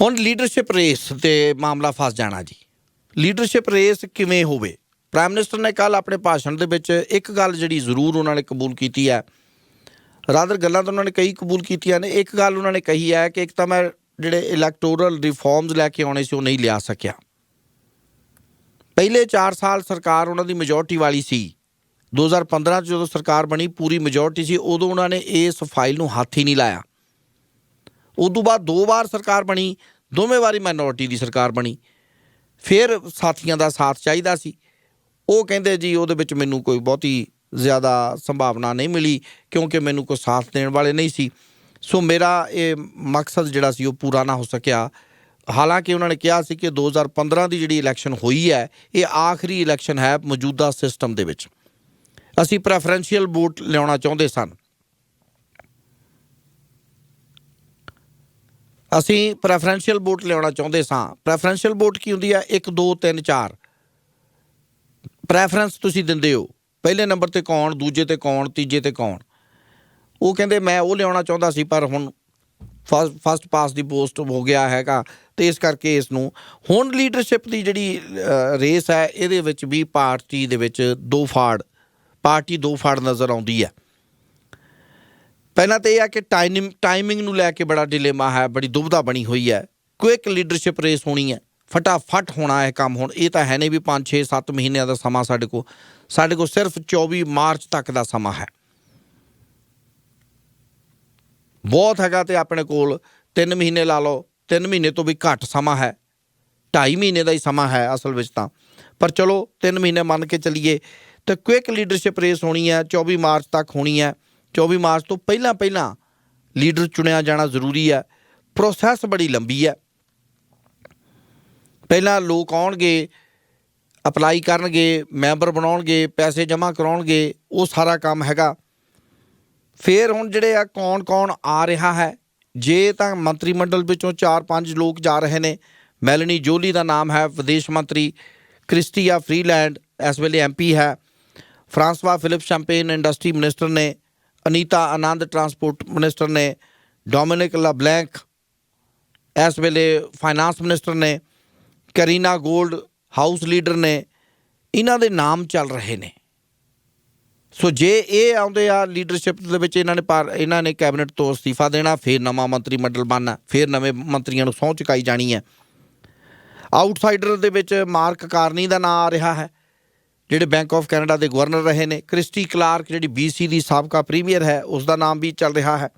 ਹੁਣ leadership race ਤੇ ਮਾਮਲਾ ਫਸ ਜਾਣਾ ਜੀ। ਲੀਡਰਸ਼ਿਪ ਰੇਸ ਕਿਵੇਂ ਹੋਵੇ? ਪ੍ਰਾਈਮ ਮਿਨਿਸਟਰ ਨੇ ਕੱਲ ਆਪਣੇ ਭਾਸ਼ਣ ਦੇ ਵਿੱਚ ਇੱਕ ਗੱਲ ਜਿਹੜੀ ਜ਼ਰੂਰ ਉਹਨਾਂ ਨੇ ਕਬੂਲ ਕੀਤੀ ਹੈ। ਰਾਦਰ ਗੱਲਾਂ ਤਾਂ ਉਹਨਾਂ ਨੇ ਕਈ ਕਬੂਲ ਕੀਤੀਆਂ ਨੇ। ਇੱਕ ਗੱਲ ਉਹਨਾਂ ਨੇ ਕਹੀ ਹੈ ਕਿ ਇੱਕ ਤਾਂ ਮੈਂ ਜਿਹੜੇ ਇਲੈਕਟੋਰਲ ਰਿਫਾਰਮਸ ਲੈ ਕੇ ਆਉਣੇ ਸੀ ਉਹ ਨਹੀਂ ਲਿਆ ਸਕਿਆ। ਪਹਿਲੇ 4 ਸਾਲ ਸਰਕਾਰ ਉਹਨਾਂ ਦੀ ਮੈਜੋਰਟੀ ਵਾਲੀ ਸੀ। 2015 ਚ ਜਦੋਂ ਸਰਕਾਰ ਬਣੀ, ਪੂਰੀ ਮੈਜੋਰਟੀ ਸੀ, ਉਦੋਂ ਉਹਨਾਂ ਨੇ ਇਸ ਫਾਈਲ ਨੂੰ ਹੱਥ ਹੀ ਨਹੀਂ ਲਾਇਆ। ਉਦੋਂ ਬਾਅਦ ਦੋ ਵਾਰ ਸਰਕਾਰ ਬਣੀ, ਦੋਵੇਂ ਵਾਰੀ ਮਾਈਨੋਰਟੀ ਦੀ ਸਰਕਾਰ ਬਣੀ। ਫਿਰ ਸਾਥੀਆਂ ਦਾ ਸਾਥ ਚਾਹੀਦਾ ਸੀ। ਉਹ ਕਹਿੰਦੇ ਜੀ ਉਹਦੇ ਵਿੱਚ ਮੈਨੂੰ ਕੋਈ ਬਹੁਤੀ ਜ਼ਿਆਦਾ ਸੰਭਾਵਨਾ ਨਹੀਂ ਮਿਲੀ, ਕਿਉਂਕਿ ਮੈਨੂੰ ਕੋਈ ਸਾਥ ਦੇਣ ਵਾਲੇ ਨਹੀਂ ਸੀ। ਸੋ ਮੇਰਾ ਇਹ ਮਕਸਦ ਜਿਹੜਾ ਸੀ ਉਹ ਪੂਰਾ ਨਾ ਹੋ ਸਕਿਆ। ਹਾਲਾਂਕਿ ਉਹਨਾਂ ਨੇ ਕਿਹਾ ਸੀ ਕਿ 2015 ਦੀ ਜਿਹੜੀ ਇਲੈਕਸ਼ਨ ਹੋਈ ਹੈ, ਇਹ ਆਖਰੀ ਇਲੈਕਸ਼ਨ ਹੈ ਮੌਜੂਦਾ ਸਿਸਟਮ ਦੇ ਵਿੱਚ। ਅਸੀਂ ਪ੍ਰੈਫਰੈਂਸ਼ੀਅਲ ਵੋਟ ਲਿਆਉਣਾ ਚਾਹੁੰਦੇ ਸਨ। ਅਸੀਂ ਪ੍ਰੈਫਰੈਂਸ਼ੀਅਲ ਵੋਟ ਲਿਆਉਣਾ ਚਾਹੁੰਦੇ ਸਾਂ। ਪ੍ਰੈਫਰੈਂਸ਼ੀਅਲ ਵੋਟ ਕੀ ਹੁੰਦੀ ਹੈ 1 2 3 4 ਪ੍ਰੈਫਰੈਂਸ ਤੁਸੀਂ ਦਿੰਦੇ ਹੋ। ਪਹਿਲੇ ਨੰਬਰ ਤੇ ਕੌਣ, ਦੂਜੇ ਤੇ ਕੌਣ, ਤੀਜੇ ਤੇ ਕੌਣ? ਉਹ ਕਹਿੰਦੇ, ਮੈਂ ਉਹ ਲਿਆਉਣਾ ਚਾਹੁੰਦਾ ਸੀ, ਪਰ ਹੁਣ ਫਸਟ ਪਾਸ ਦੀ ਪੋਸਟ ਹੋ ਗਿਆ ਹੈਗਾ ਤੇ ਇਸ ਕਰਕੇ ਇਸ ਨੂੰ ਹੁਣ ਲੀਡਰਸ਼ਿਪ ਦੀ ਜਿਹੜੀ ਰੇਸ ਹੈ, ਇਹਦੇ ਵਿੱਚ ਵੀ ਪਾਰਟੀ ਦੇ ਵਿੱਚ ਦੋ ਫਾੜ, ਪਾਰਟੀ ਦੋ ਫਾੜ ਨਜ਼ਰ ਆਉਂਦੀ ਹੈ। ਪਹਿਲਾਂ ਤਾਂ ਇਹ ਹੈ ਕਿ ਟਾਈਮ ਟਾਈਮਿੰਗ ਨੂੰ ਲੈ ਕੇ ਬੜਾ ਡਿਲੇਮਾ ਹੈ, ਬੜੀ ਦੁਬਧਾ ਬਣੀ ਹੋਈ ਹੈ। ਕੁਇਕ ਲੀਡਰਸ਼ਿਪ ਰੇਸ ਹੋਣੀ ਹੈ। ਫਟਾਫਟ ਹੋਣਾ ਹੈ ਕੰਮ ਹੁਣ। ਇਹ ਤਾਂ ਹੈ ਨਹੀਂ ਵੀ 5 6 7 ਮਹੀਨਿਆਂ ਦਾ ਸਮਾਂ ਸਾਡੇ ਕੋਲ। ਸਾਡੇ ਕੋਲ ਸਿਰਫ 24 ਮਾਰਚ ਤੱਕ ਦਾ ਸਮਾਂ ਹੈ। ਬਹੁਤ ਹੈਗਾ ਤੇ ਆਪਣੇ ਕੋਲ। 3 ਮਹੀਨੇ ਲਾ ਲਓ। 3 ਮਹੀਨੇ ਤੋਂ ਵੀ ਘੱਟ ਸਮਾਂ ਹੈ। 2.5 ਮਹੀਨੇ ਦਾ ਹੀ ਸਮਾਂ ਹੈ ਅਸਲ ਵਿੱਚ ਤਾਂ। ਪਰ ਚਲੋ 3 ਮਹੀਨੇ ਮੰਨ ਕੇ ਚੱਲੀਏ। ਤੇ ਕੁਇਕ ਲੀਡਰਸ਼ਿਪ ਰੇਸ ਹੋਣੀ ਹੈ 24 ਮਾਰਚ ਤੱਕ ਹੋਣੀ ਹੈ। 24 ਮਾਰਚ ਤੋਂ ਪਹਿਲਾਂ ਪਹਿਲਾਂ ਲੀਡਰ ਚੁਣਿਆ ਜਾਣਾ ਜ਼ਰੂਰੀ ਹੈ। ਪ੍ਰੋਸੈਸ ਬੜੀ ਲੰਬੀ ਹੈ। ਪਹਿਲਾਂ ਲੋਕ ਆਉਣਗੇ ਅਪਲਾਈ ਕਰਨਗੇ ਮੈਂਬਰ ਬਣਾਉਣਗੇ, ਪੈਸੇ ਜਮ੍ਹਾਂ ਕਰਾਉਣਗੇ, ਉਹ ਸਾਰਾ ਕੰਮ ਹੈਗਾ। ਫਿਰ ਹੁਣ ਜਿਹੜੇ ਆ ਕੌਣ ਕੌਣ ਆ ਰਿਹਾ ਹੈ, ਜੇ ਤਾਂ ਮੰਤਰੀ ਮੰਡਲ ਵਿੱਚੋਂ 4-5 ਲੋਕ ਜਾ ਰਹੇ ਨੇ। ਮੈਲਨੀ ਜੋਲੀ ਦਾ ਨਾਮ ਹੈ, ਵਿਦੇਸ਼ ਮੰਤਰੀ। ਕ੍ਰਿਸਟੀਆ ਫਰੀਲੈਂਡ ਇਸ ਵੇਲੇ ਐਮਪੀ ਹੈ। François Philippe Champagne industry minister ਨੇ ਅਨੀਤਾ ਆਨੰਦ ਟਰਾਂਸਪੋਰਟ ਮਿਨਿਸਟਰ ਨੇ, ਡੋਮਿਨਿਕ ਲਬਲੈਂਕ, ਇਸ ਵੇਲੇ ਫਾਈਨਾਂਸ ਮਿਨਿਸਟਰ ਨੇ, ਕਰੀਨਾ ਗੋਲਡ ਹਾਊਸ ਲੀਡਰ ਨੇ, ਇਹਨਾਂ ਦੇ ਨਾਮ ਚੱਲ ਰਹੇ ਨੇ। ਸੋ ਜੇ ਇਹ ਆਉਂਦੇ ਆ ਲੀਡਰਸ਼ਿਪ ਦੇ ਵਿੱਚ, ਇਹਨਾਂ ਨੇ ਪਰ ਇਹਨਾਂ ਨੇ ਕੈਬਨਿਟ ਤੋਂ ਅਸਤੀਫਾ ਦੇਣਾ, ਫਿਰ ਨਵਾਂ ਮੰਤਰੀ ਮੰਡਲ ਬਣਨਾ, ਫਿਰ ਨਵੇਂ ਮੰਤਰੀਆਂ ਨੂੰ ਸਹੁੰ ਚੁਕਾਈ ਜਾਣੀ ਹੈ। ਆਊਟਸਾਈਡਰ ਦੇ ਵਿੱਚ ਮਾਰਕ ਕਾਰਨੀ ਦਾ ਨਾਮ ਆ ਰਿਹਾ ਹੈ। ਜਿਹੜੇ ਬੈਂਕ ਆਫ ਕੈਨੇਡਾ ਦੇ ਗਵਰਨਰ ਰਹੇ ਨੇ ਕ੍ਰਿਸਟੀ ਕਲਾਰਕ ਜਿਹੜੀ BC ਦੀ ਸਾਬਕਾ ਪ੍ਰੀਮੀਅਰ ਹੈ ਉਸ ਦਾ ਨਾਮ ਵੀ ਚੱਲ ਰਿਹਾ ਹੈ।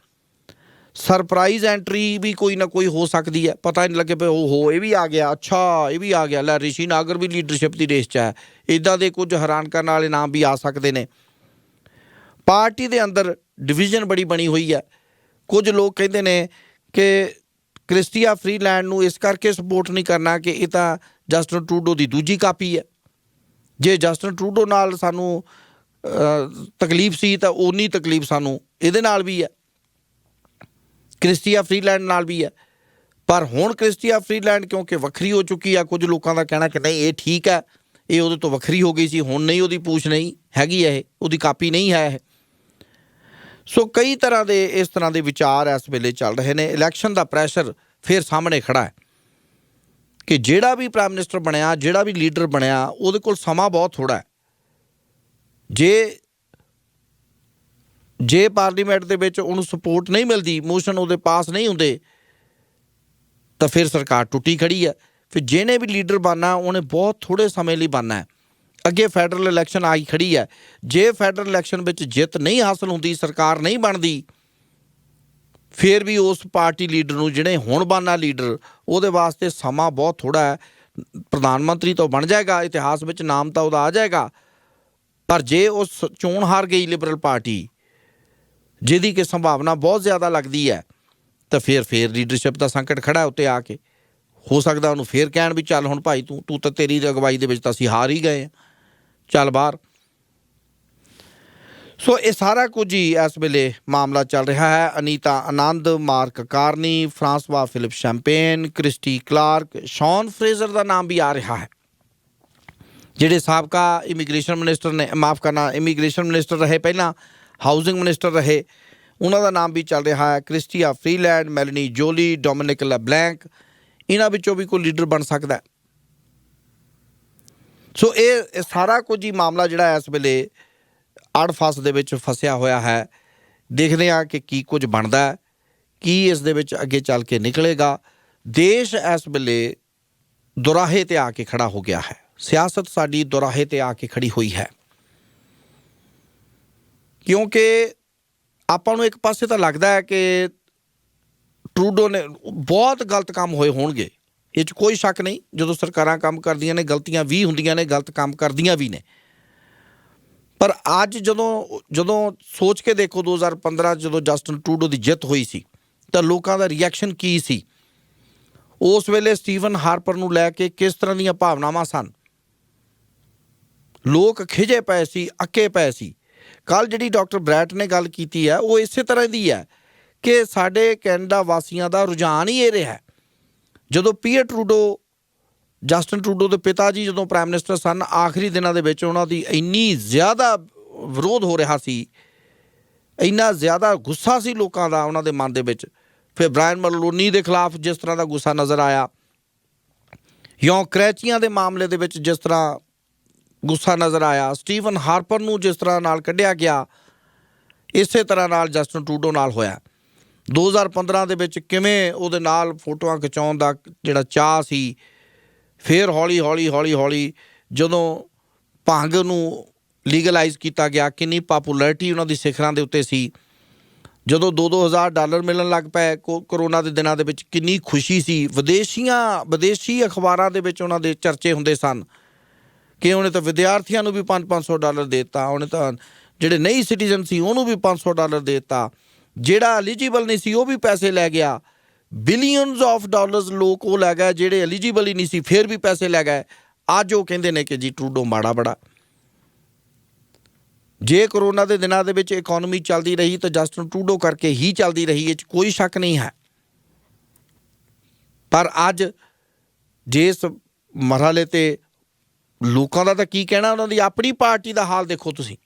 ਸਰਪ੍ਰਾਈਜ਼ ਐਂਟਰੀ ਵੀ ਕੋਈ ਨਾ ਕੋਈ ਹੋ ਸਕਦੀ ਹੈ। ਪਤਾ ਨਹੀਂ ਲੱਗੇ ਪਏ ਉਹ ਹੋ ਇਹ ਵੀ ਆ ਗਿਆ, ਅੱਛਾ, ਇਹ ਵੀ ਆ ਗਿਆ। ਲੈ, ਰਿਸ਼ੀ ਨਾਗਰ ਵੀ ਲੀਡਰਸ਼ਿਪ ਦੀ ਰੇਸ 'ਚ ਹੈ। ਇਦਾਂ ਦੇ ਕੁਝ ਹੈਰਾਨ ਕਰਨ ਵਾਲੇ ਨਾਮ ਵੀ ਆ ਸਕਦੇ ਨੇ। ਪਾਰਟੀ ਦੇ ਅੰਦਰ ਡਿਵੀਜ਼ਨ ਬੜੀ ਬਣੀ ਹੋਈ ਹੈ। ਕੁਝ ਲੋਕ ਕਹਿੰਦੇ ਨੇ ਕਿ ਕ੍ਰਿਸਟੀਆ ਫਰੀਲੈਂਡ ਨੂੰ ਇਸ ਕਰਕੇ ਸਪੋਰਟ ਨਹੀਂ ਕਰਨਾ ਕਿ ਇਹ ਤਾਂ ਜਸਟਨ ਟਰੂਡੋ ਦੀ ਦੂਜੀ ਕਾਪੀ ਹੈ। ਜੇ ਜਸਟਨ ਟਰੂਡੋ ਨਾਲ ਸਾਨੂੰ ਤਕਲੀਫ ਸੀ ਤਾਂ ਉਨੀ ਤਕਲੀਫ ਸਾਨੂੰ ਇਹਦੇ ਨਾਲ ਵੀ ਹੈ। ਕ੍ਰਿਸਟੀਆ ਫਰੀਲੈਂਡ ਨਾਲ ਵੀ ਹੈ। ਪਰ ਹੁਣ ਕ੍ਰਿਸਟੀਆ ਫਰੀਲੈਂਡ ਕਿਉਂਕਿ ਵੱਖਰੀ ਹੋ ਚੁੱਕੀ ਆ, ਕੁਝ ਲੋਕਾਂ ਦਾ ਕਹਿਣਾ ਕਿ ਨਹੀਂ, ਇਹ ਠੀਕ ਹੈ, ਇਹ ਉਹਦੇ ਤੋਂ ਵੱਖਰੀ ਹੋ ਗਈ ਸੀ, ਹੁਣ ਨਹੀਂ ਉਹਦੀ ਪੂਛ ਨਹੀਂ ਹੈਗੀ ਹੈ ਇਹ, ਉਹਦੀ ਕਾਪੀ ਨਹੀਂ ਹੈ ਇਹ। ਸੋ ਕਈ ਤਰ੍ਹਾਂ ਦੇ ਇਸ ਤਰ੍ਹਾਂ ਦੇ ਵਿਚਾਰ ਇਸ ਵੇਲੇ ਚੱਲ ਰਹੇ ਨੇ, ਇਲੈਕਸ਼ਨ ਦਾ ਪ੍ਰੈਸ਼ਰ ਫਿਰ ਸਾਹਮਣੇ ਖੜਾ ਹੈ। ਕਿ ਜਿਹੜਾ ਵੀ ਪ੍ਰਾਈਮ ਮਿਨਿਸਟਰ ਬਣਿਆ, ਜਿਹੜਾ ਵੀ ਲੀਡਰ ਬਣਿਆ, ਉਹਦੇ ਕੋਲ ਸਮਾਂ ਬਹੁਤ ਥੋੜਾ ਹੈ। ਜੇ ਜੇ ਪਾਰਲੀਮੈਂਟ ਦੇ ਵਿੱਚ ਉਹਨੂੰ ਸਪੋਰਟ ਨਹੀਂ ਮਿਲਦੀ ਮੋਸ਼ਨ ਉਹਦੇ ਪਾਸ ਨਹੀਂ ਹੁੰਦੇ, ਤਾਂ ਫਿਰ ਸਰਕਾਰ ਟੁੱਟੀ ਖੜੀ ਹੈ। ਫਿਰ ਜਿਹਨੇ ਵੀ ਲੀਡਰ ਬਣਨਾ, ਉਹਨੇ ਬਹੁਤ ਥੋੜੇ ਸਮੇਂ ਲਈ ਬਣਨਾ ਹੈ। ਅੱਗੇ ਫੈਡਰਲ ਇਲੈਕਸ਼ਨ ਆਈ ਖੜੀ ਹੈ। ਜੇ ਫੈਡਰਲ ਇਲੈਕਸ਼ਨ ਵਿੱਚ ਜਿੱਤ ਨਹੀਂ ਹਾਸਲ ਹੁੰਦੀ, ਸਰਕਾਰ ਨਹੀਂ ਬਣਦੀ ਫਿਰ ਵੀ ਉਸ ਪਾਰਟੀ ਲੀਡਰ ਨੂੰ ਜਿਹੜੇ ਹੁਣ ਬਾਨਾ ਲੀਡਰ, ਉਹਦੇ ਵਾਸਤੇ ਸਮਾਂ ਬਹੁਤ ਥੋੜਾ ਹੈ। ਪ੍ਰਧਾਨ ਮੰਤਰੀ ਤਾਂ ਬਣ ਜਾਏਗਾ, ਇਤਿਹਾਸ ਵਿੱਚ ਨਾਮ ਤਾਂ ਉਹਦਾ ਆ ਜਾਏਗਾ। ਪਰ ਜੇ ਉਸ ਚੋਣ ਹਾਰ ਗਈ ਲਿਬਰਲ ਪਾਰਟੀ ਜਿਹਦੀ ਕਿ ਸੰਭਾਵਨਾ ਬਹੁਤ ਜ਼ਿਆਦਾ ਲੱਗਦੀ ਹੈ, ਤਾਂ ਫਿਰ ਫਿਰ ਲੀਡਰਸ਼ਿਪ ਦਾ ਸੰਕਟ ਖੜਾ ਉੱਤੇ ਆ ਕੇ। ਹੋ ਸਕਦਾ ਉਹਨੂੰ ਫੇਰ ਕਹਿਣ ਵੀ ਚੱਲ ਹੁਣ ਭਾਈ ਤੂੰ ਤੂੰ ਤਾਂ ਤੇਰੀ ਅਗਵਾਈ ਦੇ ਵਿੱਚ ਤਾਂ ਅਸੀਂ ਹਾਰ ਹੀ ਗਏ ਆ ਚੱਲ ਬਾਹਰ। ਸੋ ਇਹ ਸਾਰਾ ਕੁਝ ਹੀ ਇਸ ਵੇਲੇ ਮਾਮਲਾ ਚੱਲ ਰਿਹਾ ਹੈ। Anita Anand, Mark Carney, François Philippe Champagne, Christy Clark, Sean Fraser ਦਾ ਨਾਮ ਵੀ ਆ ਰਿਹਾ ਹੈ। ਜਿਹੜੇ ਸਾਬਕਾ ਇਮੀਗ੍ਰੇਸ਼ਨ ਮਿਨਿਸਟਰ ਨੇ, ਮਾਫ ਕਰਨਾ, ਇਮੀਗ੍ਰੇਸ਼ਨ ਮਿਨਿਸਟਰ ਰਹੇ ਪਹਿਲਾਂ, ਹਾਊਸਿੰਗ ਮਿਨਿਸਟਰ ਰਹੇ, ਉਹਨਾਂ ਦਾ ਨਾਮ ਵੀ ਚੱਲ ਰਿਹਾ ਹੈ। Chrystia Freeland, Melanie Joly, Dominic LeBlanc, ਇਹਨਾਂ ਵਿੱਚੋਂ ਵੀ ਕੋਈ ਲੀਡਰ ਬਣ ਸਕਦਾ ਹੈ। ਸੋ ਇਹ ਇਹ ਸਾਰਾ ਕੁਝ ਹੀ ਮਾਮਲਾ ਜਿਹੜਾ ਇਸ ਵੇਲੇ ਅੜਫਸ ਦੇ ਵਿੱਚ ਫਸਿਆ ਹੋਇਆ ਹੈ। ਦੇਖਦੇ ਹਾਂ ਕਿ ਕੀ ਕੁਝ ਬਣਦਾ ਹੈ, ਕੀ ਇਸ ਦੇ ਵਿੱਚ ਅੱਗੇ ਚੱਲ ਕੇ ਨਿਕਲੇਗਾ। ਦੇਸ਼ ਇਸ ਵੇਲੇ ਦੁਰਾਹੇ ਤੇ ਆ ਕੇ ਖੜਾ ਹੋ ਗਿਆ ਹੈ। ਸਿਆਸਤ ਸਾਡੀ ਦੁਰਾਹੇ ਤੇ ਆ ਕੇ ਖੜੀ ਹੋਈ ਹੈ। ਕਿਉਂਕਿ ਆਪਾਂ ਨੂੰ ਇੱਕ ਪਾਸੇ ਤਾਂ ਲੱਗਦਾ ਹੈ ਕਿ ਟਰੂਡੋ ਨੇ ਬਹੁਤ ਗਲਤ ਕੰਮ ਹੋਏ ਹੋਣਗੇ। ਇਹ 'ਚ ਕੋਈ ਸ਼ੱਕ ਨਹੀਂ, ਜਦੋਂ ਸਰਕਾਰਾਂ ਕੰਮ ਕਰਦੀਆਂ ਨੇ, ਗਲਤੀਆਂ ਵੀ ਹੁੰਦੀਆਂ ਨੇ, ਗਲਤ ਕੰਮ ਕਰਦੀਆਂ ਵੀ ਨੇ। ਪਰ ਅੱਜ ਜਦੋਂ ਜਦੋਂ ਸੋਚ ਕੇ ਦੇਖੋ 2015 'ਚ ਜਦੋਂ ਜਸਟਨ ਟਰੂਡੋ ਦੀ ਜਿੱਤ ਹੋਈ ਸੀ, ਤਾਂ ਲੋਕਾਂ ਦਾ ਰਿਐਕਸ਼ਨ ਕੀ ਸੀ? ਉਸ ਵੇਲੇ ਸਟੀਵਨ ਹਾਰਪਰ ਨੂੰ ਲੈ ਕੇ ਕਿਸ ਤਰ੍ਹਾਂ ਦੀਆਂ ਭਾਵਨਾਵਾਂ ਸਨ? ਲੋਕ ਖਿਜੇ ਪਏ ਸੀ, ਅੱਕੇ ਪਏ ਸੀ। ਕੱਲ ਜਿਹੜੀ ਡਾਕਟਰ ਬ੍ਰੈਟ ਨੇ ਗੱਲ ਕੀਤੀ ਹੈ, ਉਹ ਇਸੇ ਤਰ੍ਹਾਂ ਦੀ ਹੈ ਕਿ ਸਾਡੇ ਕੈਨੇਡਾ ਵਾਸੀਆਂ ਦਾ ਰੁਝਾਨ ਹੀ ਇਹ ਰਿਹਾ ਜਦੋਂ ਪੀਅਰ ਟਰੂਡੋ ਜਸਟਨ ਟਰੂਡੋ ਦੇ ਪਿਤਾ ਜੀ ਜਦੋਂ ਪ੍ਰਾਈਮ ਮਿਨਿਸਟਰ ਸਨ, ਆਖਰੀ ਦਿਨਾਂ ਦੇ ਵਿੱਚ ਉਹਨਾਂ ਦੀ ਇੰਨੀ ਜ਼ਿਆਦਾ ਵਿਰੋਧ ਹੋ ਰਿਹਾ ਸੀ, ਇੰਨਾ ਜ਼ਿਆਦਾ ਗੁੱਸਾ ਸੀ ਲੋਕਾਂ ਦਾ ਉਹਨਾਂ ਦੇ ਮਨ ਦੇ ਵਿੱਚ। ਫਿਰ ਬ੍ਰਾਇਨ ਮਲੋਨੀ ਦੇ ਖਿਲਾਫ ਜਿਸ ਤਰ੍ਹਾਂ ਦਾ ਗੁੱਸਾ ਨਜ਼ਰ ਆਇਆ, ਯੋਂ ਕਰੈਚੀਆਂ ਦੇ ਮਾਮਲੇ ਦੇ ਵਿੱਚ ਜਿਸ ਤਰ੍ਹਾਂ ਗੁੱਸਾ ਨਜ਼ਰ ਆਇਆ, ਸਟੀਵਨ ਹਾਰਪਰ ਨੂੰ ਜਿਸ ਤਰ੍ਹਾਂ ਨਾਲ ਕੱਢਿਆ ਗਿਆ, ਇਸੇ ਤਰ੍ਹਾਂ ਨਾਲ ਜਸਟਨ ਟੂਡੋ ਨਾਲ ਹੋਇਆ। 2015 ਦੇ ਵਿੱਚ ਕਿਵੇਂ ਉਹਦੇ ਨਾਲ ਫੋਟੋਆਂ ਖਿਚਾਉਣ ਦਾ ਜਿਹੜਾ ਚਾਹ ਸੀ ਫਿਰ ਹੌਲੀ ਹੌਲੀ ਹੌਲੀ ਹੌਲੀ ਜਦੋਂ ਭੰਗ ਨੂੰ ਲੀਗਲਾਈਜ਼ ਕੀਤਾ ਗਿਆ, ਕਿੰਨੀ ਪਪੂਲੈਰਿਟੀ ਉਹਨਾਂ ਦੀ ਸਿਖਰਾਂ ਦੇ ਉੱਤੇ ਸੀ, ਜਦੋਂ 2-2000 ਡਾਲਰ ਮਿਲਣ ਲੱਗ ਪਏ ਕੋ- ਕਰੋਨਾ ਦੇ ਦਿਨਾਂ ਦੇ ਵਿੱਚ, ਕਿੰਨੀ ਖੁਸ਼ੀ ਸੀ। ਵਿਦੇਸ਼ੀਆਂ, ਵਿਦੇਸ਼ੀ ਅਖਬਾਰਾਂ ਦੇ ਵਿੱਚ ਉਹਨਾਂ ਦੇ ਚਰਚੇ ਹੁੰਦੇ ਸਨ ਕਿ ਉਹਨੇ ਤਾਂ ਵਿਦਿਆਰਥੀਆਂ ਨੂੰ ਵੀ 5-500 ਡਾਲਰ ਦਿੱਤਾ, ਉਹਨੇ ਤਾਂ ਜਿਹੜੇ ਨਹੀਂ ਸਿਟੀਜ਼ਨ ਸੀ ਉਹਨੂੰ ਵੀ 500 ਡਾਲਰ ਦਿੱਤਾ, ਜਿਹੜਾ ਐਲੀਜੀਬਲ ਨਹੀਂ ਸੀ ਉਹ ਵੀ ਪੈਸੇ ਲੈ ਗਿਆ। ਬਿਲੀਅਨਸ ਆਫ ਡਾਲਰਸ ਲੋਕ ਉਹ ਲੈ ਗਏ ਜਿਹੜੇ ਐਲੀਜੀਬਲ ਹੀ ਨਹੀਂ ਸੀ, ਫਿਰ ਵੀ ਪੈਸੇ ਲੈ ਗਏ। ਅੱਜ ਉਹ ਕਹਿੰਦੇ ਨੇ ਕਿ ਜੀ ਟਰੂਡੋ ਮਾੜਾ ਬੜਾ। ਜੇ ਕਰੋਨਾ ਦੇ ਦਿਨਾਂ ਦੇ ਵਿੱਚ ਇਕਨੋਮੀ ਚੱਲਦੀ ਰਹੀ ਤਾਂ ਜਸਟਨ ਟਰੂਡੋ ਕਰਕੇ ਹੀ ਚੱਲਦੀ ਰਹੀ, ਇਹ 'ਚ ਕੋਈ ਸ਼ੱਕ ਨਹੀਂ ਹੈ। ਪਰ ਅੱਜ ਜਿਸ ਮਰਹਲੇ ਤੇ ਲੋਕਾਂ ਦਾ ਤਾਂ ਕੀ ਕਹਿਣਾ, ਉਹਨਾਂ ਦੀ ਆਪਣੀ ਪਾਰਟੀ ਦਾ ਹਾਲ ਦੇਖੋ ਤੁਸੀਂ।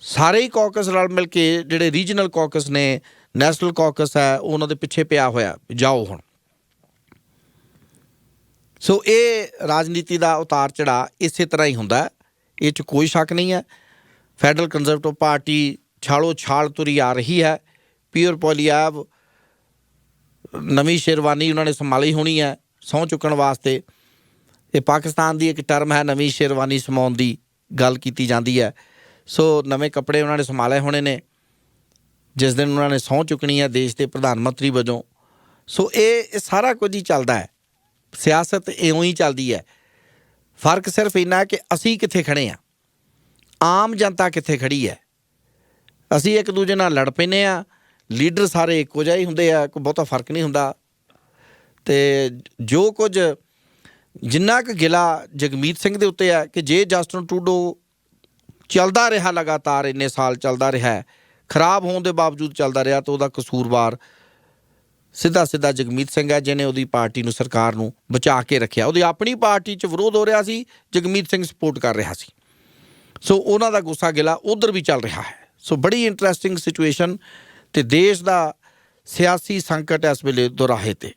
ਸਾਰੇ ਹੀ ਕਾਕਸ ਰਲ ਮਿਲ ਕੇ ਜਿਹੜੇ ਰੀਜਨਲ ਕਾਕਸ ਨੇ ਨੈਸ਼ਨਲ ਕਾਕਸ ਹੈ ਉਹ ਉਹਨਾਂ ਦੇ ਪਿੱਛੇ ਪਿਆ ਹੋਇਆ। ਜਾਓ ਹੁਣ। ਸੋ ਇਹ ਰਾਜਨੀਤੀ ਦਾ ਉਤਾਰ ਚੜਾ ਇਸੇ ਤਰ੍ਹਾਂ ਹੀ ਹੁੰਦਾ ਇਹ ਚ ਕੋਈ ਸ਼ੱਕ ਨਹੀਂ ਹੈ। ਫੈਡਰਲ ਕੰਜ਼ਰਵੇਟਿਵ ਪਾਰਟੀ ਛਾਲੋ ਛਾਲ ਤੁਰੀ ਆ ਰਹੀ ਹੈ। ਪੀਅਰ ਪੋਲੀਆਵ ਨਵੀਂ ਸ਼ੇਰਵਾਨੀ ਉਹਨਾਂ ਨੇ ਸੰਭਾਲੀ ਹੋਣੀ ਹੈ ਸਹੁੰ ਚੁੱਕਣ ਵਾਸਤੇ। ਇਹ ਪਾਕਿਸਤਾਨ ਦੀ ਇੱਕ ਟਰਮ ਹੈ, ਨਵੀਂ ਸ਼ੇਰਵਾਨੀ ਸਮਾਉਣ ਦੀ ਗੱਲ ਕੀਤੀ ਜਾਂਦੀ ਹੈ। ਸੋ ਨਵੇਂ ਕੱਪੜੇ ਉਹਨਾਂ ਨੇ ਸੰਭਾਲੇ ਹੋਣੇ ਨੇ। ਜਿਸ ਦਿਨ ਉਹਨਾਂ ਨੇ ਸਹੁੰ ਚੁੱਕਣੀ ਹੈ ਦੇਸ਼ ਦੇ ਪ੍ਰਧਾਨ ਮੰਤਰੀ ਵਜੋਂ। ਸੋ ਇਹ ਇਹ ਸਾਰਾ ਕੁਝ ਹੀ ਚੱਲਦਾ ਹੈ। ਸਿਆਸਤ ਇਉਂ ਹੀ ਚੱਲਦੀ ਹੈ। ਫ਼ਰਕ ਸਿਰਫ ਇੰਨਾ ਕਿ ਅਸੀਂ ਕਿੱਥੇ ਖੜੇ ਆ ਆਮ ਜਨਤਾ ਕਿੱਥੇ ਖੜੀ ਹੈ? ਅਸੀਂ ਇੱਕ ਦੂਜੇ ਨਾਲ ਲੜ ਪੈਨੇ ਆ ਲੀਡਰ ਸਾਰੇ ਇੱਕੋ ਜਿਹੇ ਹੀ ਹੁੰਦੇ ਆ, ਕੋਈ ਬਹੁਤਾ ਫ਼ਰਕ ਨਹੀਂ ਹੁੰਦਾ। ਤੇ ਜੋ ਕੁਝ ਜਿੰਨਾ ਕੁ ਗਿਲਾ ਜਗਮੀਤ ਸਿੰਘ ਦੇ ਉੱਤੇ ਆ ਕਿ ਜੇ ਜਸਟਨ ਟੂਡੋ ਚੱਲਦਾ ਰਿਹਾ ਲਗਾਤਾਰ, ਇੰਨੇ ਸਾਲ ਚੱਲਦਾ ਰਿਹਾ ਖਰਾਬ ਹੋਣ ਦੇ ਬਾਵਜੂਦ ਚੱਲਦਾ ਰਿਹਾ ਤਾਂ ਉਹਦਾ ਕਸੂਰਵਾਰ ਸਿੱਧਾ ਸਿੱਧਾ ਜਗਮੀਤ ਸਿੰਘ ਹੈ, ਜਿਹਨੇ ਉਹਦੀ ਪਾਰਟੀ ਨੂੰ ਸਰਕਾਰ ਨੂੰ ਬਚਾ ਕੇ ਰੱਖਿਆ। ਉਹਦੀ ਆਪਣੀ ਪਾਰਟੀ 'ਚ ਵਿਰੋਧ ਹੋ ਰਿਹਾ ਸੀ, ਜਗਮੀਤ ਸਿੰਘ ਸਪੋਰਟ ਕਰ ਰਿਹਾ ਸੀ। ਸੋ ਉਹਨਾਂ ਦਾ ਗੁੱਸਾ ਗਿਲਾ ਉਧਰ ਵੀ ਚੱਲ ਰਿਹਾ ਹੈ। ਸੋ ਬੜੀ ਇੰਟਰਸਟਿੰਗ ਸਿਚੁਏਸ਼ਨ ਤੇ ਦੇਸ਼ ਦਾ ਸਿਆਸੀ ਸੰਕਟ ਇਸ ਵੇਲੇ ਦੁਰਾਹੇ ਤੇ।